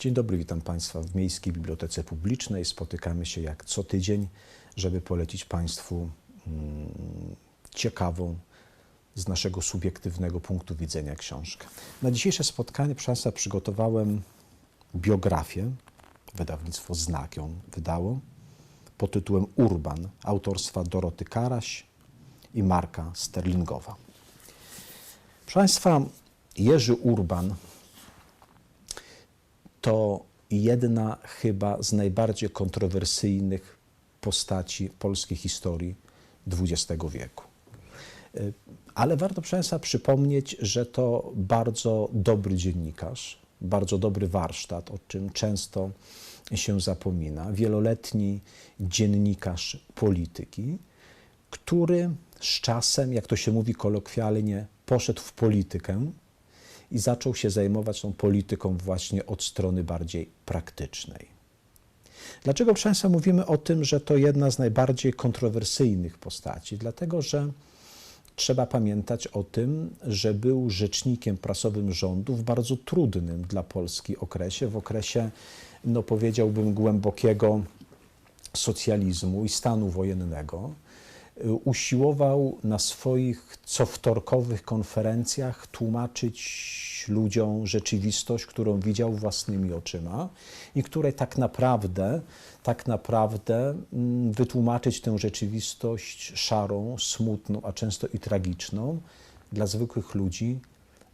Dzień dobry, witam Państwa w Miejskiej Bibliotece Publicznej. Spotykamy się jak co tydzień, żeby polecić Państwu mm, ciekawą z naszego subiektywnego punktu widzenia książkę. Na dzisiejsze spotkanie, Państwa, przygotowałem biografię, wydawnictwo Znak ją wydało, pod tytułem Urban, autorstwa Doroty Karaś i Marka Sterlingowa. Proszę Państwa, Jerzy Urban to jedna chyba z najbardziej kontrowersyjnych postaci polskiej historii XX wieku. Ale warto, proszę Państwa, przypomnieć, że to bardzo dobry dziennikarz, bardzo dobry warsztat, o czym często się zapomina, wieloletni dziennikarz polityki, który z czasem, jak to się mówi kolokwialnie, poszedł w politykę i zaczął się zajmować tą polityką właśnie od strony bardziej praktycznej. Dlaczego, proszę Państwa, mówimy o tym, że to jedna z najbardziej kontrowersyjnych postaci? Dlatego, że trzeba pamiętać o tym, że był rzecznikiem prasowym rządu w bardzo trudnym dla Polski okresie, w okresie, no powiedziałbym, głębokiego socjalizmu i stanu wojennego usiłował na swoich cowtorkowych konferencjach tłumaczyć ludziom rzeczywistość, którą widział własnymi oczyma i której tak naprawdę, tak naprawdę mm, wytłumaczyć tę rzeczywistość szarą, smutną, a często i tragiczną dla zwykłych ludzi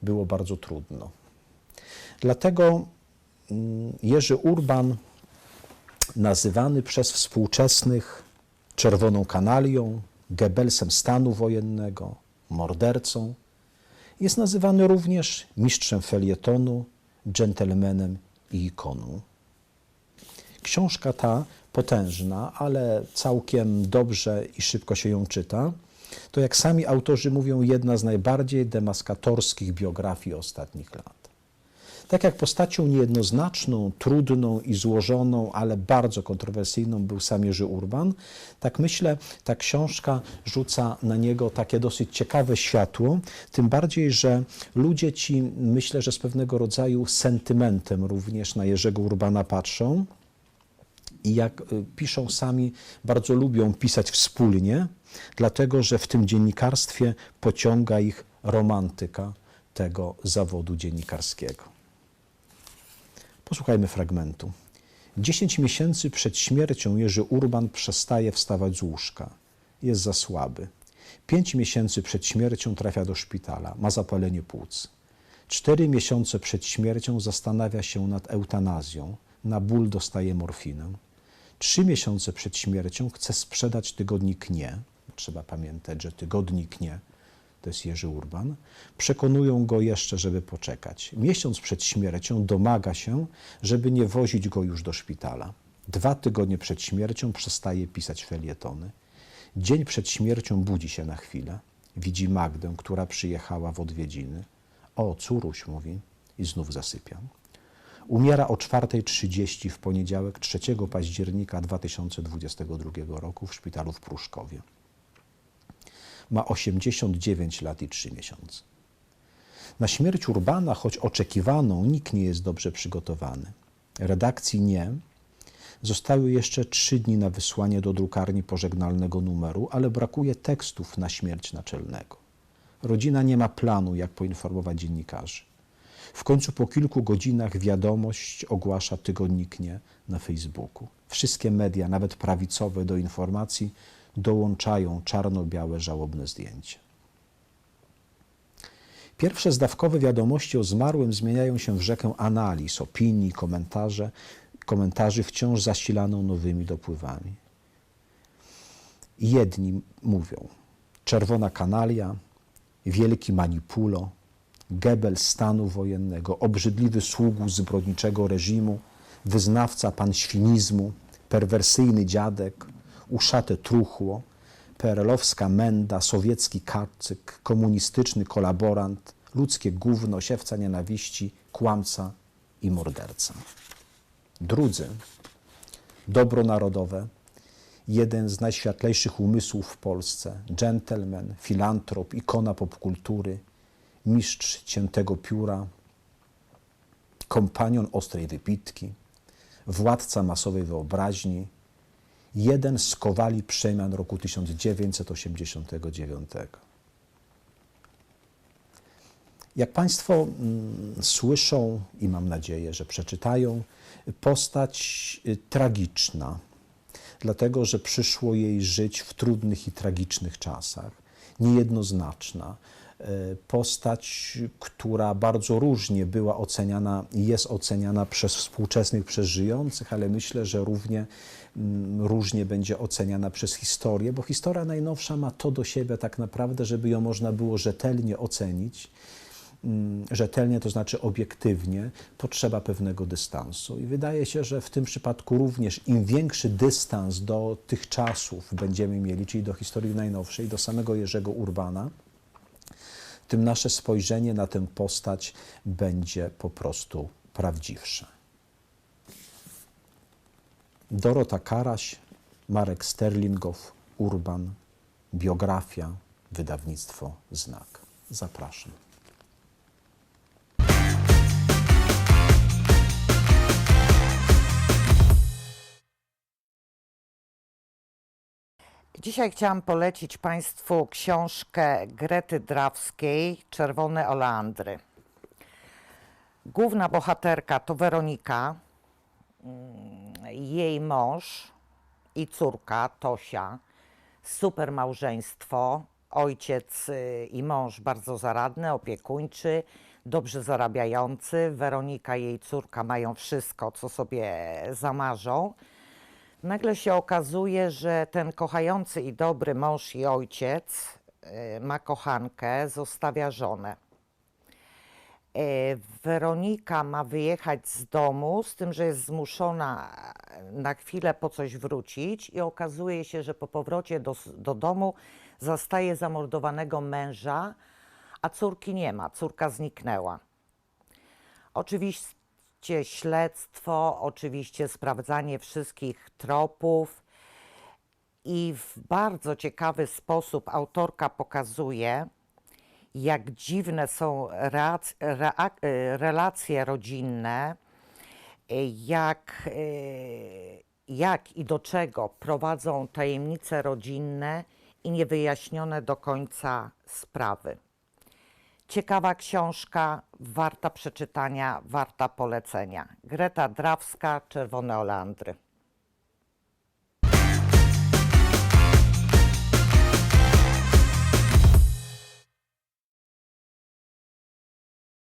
było bardzo trudno. Dlatego mm, Jerzy Urban, nazywany przez współczesnych czerwoną kanalią, Goebbelsem stanu wojennego, mordercą. Jest nazywany również mistrzem felietonu, dżentelmenem i ikoną. Książka ta, potężna, ale całkiem dobrze i szybko się ją czyta, to jak sami autorzy mówią, jedna z najbardziej demaskatorskich biografii ostatnich lat. Tak jak postacią niejednoznaczną, trudną i złożoną, ale bardzo kontrowersyjną był sam Jerzy Urban, tak myślę, ta książka rzuca na niego takie dosyć ciekawe światło, tym bardziej, że ludzie ci, myślę, że z pewnego rodzaju sentymentem również na Jerzego Urbana patrzą i jak y, piszą sami, bardzo lubią pisać wspólnie, dlatego że w tym dziennikarstwie pociąga ich romantyka tego zawodu dziennikarskiego. Posłuchajmy fragmentu. Dziesięć miesięcy przed śmiercią Jerzy Urban przestaje wstawać z łóżka. Jest za słaby. Pięć miesięcy przed śmiercią trafia do szpitala. Ma zapalenie płuc. Cztery miesiące przed śmiercią zastanawia się nad eutanazją. Na ból dostaje morfinę. Trzy miesiące przed śmiercią chce sprzedać tygodnik Nie. Trzeba pamiętać, że tygodnik Nie to jest Jerzy Urban, przekonują go jeszcze, żeby poczekać. Miesiąc przed śmiercią domaga się, żeby nie wozić go już do szpitala. Dwa tygodnie przed śmiercią przestaje pisać felietony. Dzień przed śmiercią budzi się na chwilę. Widzi Magdę, która przyjechała w odwiedziny. O, córuś, mówi, i znów zasypia. Umiera o 4.30 w poniedziałek 3 października 2022 roku w szpitalu w Pruszkowie ma 89 lat i 3 miesiące. Na śmierć Urbana, choć oczekiwaną, nikt nie jest dobrze przygotowany. Redakcji nie. Zostały jeszcze trzy dni na wysłanie do drukarni pożegnalnego numeru, ale brakuje tekstów na śmierć naczelnego. Rodzina nie ma planu, jak poinformować dziennikarzy. W końcu po kilku godzinach wiadomość ogłasza tygodnik nie na Facebooku. Wszystkie media, nawet prawicowe, do informacji dołączają czarno-białe żałobne zdjęcie. Pierwsze zdawkowe wiadomości o zmarłym zmieniają się w rzekę analiz, opinii, komentarze, komentarzy wciąż zasilaną nowymi dopływami. Jedni mówią, czerwona kanalia, wielki manipulo, gebel stanu wojennego, obrzydliwy sługu zbrodniczego reżimu, wyznawca panświnizmu, perwersyjny dziadek, uszate truchło, perelowska menda, sowiecki kacyk, komunistyczny kolaborant, ludzkie gówno, siewca nienawiści, kłamca i morderca. Drudzy, dobro narodowe, jeden z najświatlejszych umysłów w Polsce, dżentelmen, filantrop, ikona popkultury, mistrz ciętego pióra, kompanion ostrej wypitki, władca masowej wyobraźni, jeden z kowali przemian roku 1989. Jak Państwo mm, słyszą i mam nadzieję, że przeczytają, postać y, tragiczna, dlatego że przyszło jej żyć w trudnych i tragicznych czasach, niejednoznaczna. Y, Postać, która bardzo różnie była oceniana i jest oceniana przez współczesnych, przez żyjących, ale myślę, że równie mm, różnie będzie oceniana przez historię, bo historia najnowsza ma to do siebie tak naprawdę, żeby ją można było rzetelnie ocenić mm, rzetelnie, to znaczy obiektywnie, potrzeba pewnego dystansu. I wydaje się, że w tym przypadku również im większy dystans do tych czasów będziemy mieli, czyli do historii najnowszej, do samego Jerzego Urbana, tym nasze spojrzenie na tę postać będzie po prostu prawdziwsze. Dorota Karaś, Marek Sterlingow, Urban, biografia, wydawnictwo Znak. Zapraszam. Dzisiaj chciałam polecić Państwu książkę Grety Drawskiej Czerwone oleandry. Główna bohaterka to Weronika, mm, jej mąż i córka Tosia. Super małżeństwo, ojciec y, i mąż bardzo zaradny, opiekuńczy, dobrze zarabiający. Weronika i jej córka mają wszystko, co sobie zamarzą. Nagle się okazuje, że ten kochający i dobry mąż i ojciec y, ma kochankę, zostawia żonę. E, Weronika ma wyjechać z domu, z tym, że jest zmuszona na chwilę po coś wrócić, i okazuje się, że po powrocie do, do domu zastaje zamordowanego męża, a córki nie ma, córka zniknęła. Oczywiście śledztwo, oczywiście sprawdzanie wszystkich tropów i w bardzo ciekawy sposób autorka pokazuje, jak dziwne są y, relacje rodzinne, y, jak, y, jak i do czego prowadzą tajemnice rodzinne i niewyjaśnione do końca sprawy. Ciekawa książka, warta przeczytania, warta polecenia. Greta Drawska, Czerwone Oleandry.